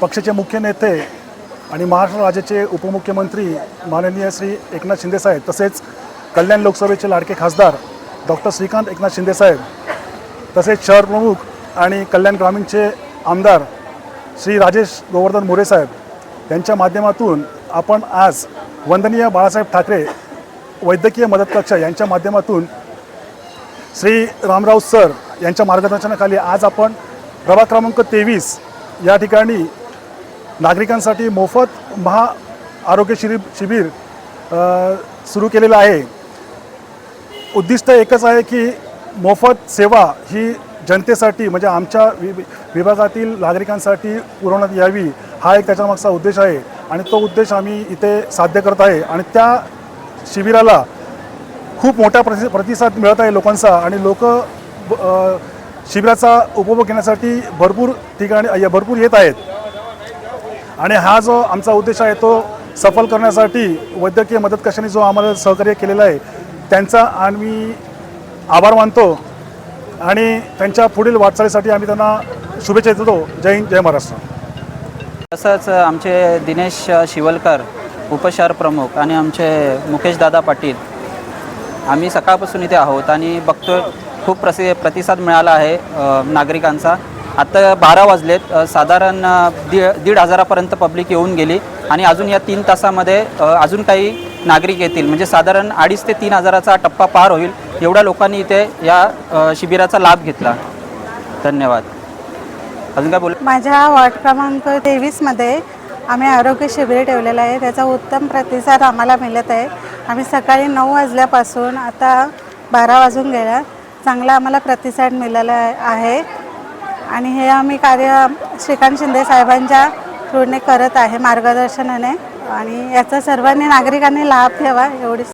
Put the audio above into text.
पक्षाचे मुख्य नेते आणि महाराष्ट्र राज्याचे उपमुख्यमंत्री माननीय श्री एकनाथ शिंदेसाहेब तसेच कल्याण लोकसभेचे लाडके खासदार डॉक्टर श्रीकांत एकनाथ शिंदेसाहेब तसेच शहर प्रमुख आणि कल्याण ग्रामीणचे आमदार श्री राजेश गोवर्धन मोरे साहेब यांच्या माध्यमातून आपण आज वंदनीय बाळासाहेब ठाकरे वैद्यकीय मदत कक्ष यांच्या माध्यमातून श्री रामराव सर यांच्या मार्गदर्शनाखाली आज आपण प्रभाग क्रमांक तेवीस. या ठिकाणी नागरिकांसाठी मोफत महा आरोग्य शिबिर शिबिर सुरू केलेलं आहे. उद्दिष्ट एकच आहे की मोफत सेवा ही जनतेसाठी म्हणजे आमच्या वि विभागातील नागरिकांसाठी पुरवण्यात यावी हा एक त्याच्यामागचा उद्देश आहे. आणि तो उद्देश आम्ही इथे साध्य करत आहे. आणि त्या शिबिराला खूप मोठा प्रति प्रतिसाद मिळत आहे लोकांचा. आणि लोक शिबिराचा उपभोग घेण्यासाठी भरपूर ठिकाणी भरपूर येत आहेत. आणि हा जो आमचा उद्देश आहे तो सफल करण्यासाठी वैद्यकीय मदत कशाने जो आम्हाला सहकार्य केलेलं आहे त्यांचा आम्ही आभार मानतो. आणि त्यांच्या पुढील वाटचालीसाठी आम्ही त्यांना शुभेच्छा देतो. जय हिंद जय महाराष्ट्र. तसंच आमचे दिनेश शिवलकर उपशहर प्रमुख आणि आमचे मुकेश दादा पाटील आम्ही सकाळपासून इथे आहोत आणि बघतो खूप प्रसि प्रतिसाद मिळाला आहे नागरिकांचा. आता बारा वाजलेत साधारण दीड दीड हजारापर्यंत पब्लिक येऊन गेली आणि अजून या तीन तासामध्ये अजून काही नागरिक येतील. म्हणजे साधारण अडीच ते तीन हजाराचा टप्पा पार होईल एवढ्या लोकांनी इथे या शिबिराचा लाभ घेतला. धन्यवाद. अजून काय बोल? माझ्या वॉर्ड क्रमांक तेवीसमध्ये आम्ही आरोग्य शिबिर ठेवलेलं आहे. त्याचा उत्तम प्रतिसाद आम्हाला मिळत आहे. आम्ही सकाळी नऊ वाजल्यापासून आता बारा वाजून गेल्या चांगला आम्हाला प्रतिसाद मिळाला आहे. आणि हे आम्ही कार्य श्रीकांत शिंदे साहेबांच्या थ्रूने करत आहे मार्गदर्शनाने. आणि याचा सर्वांनी नागरिकांनी लाभ घ्यावा एवढीच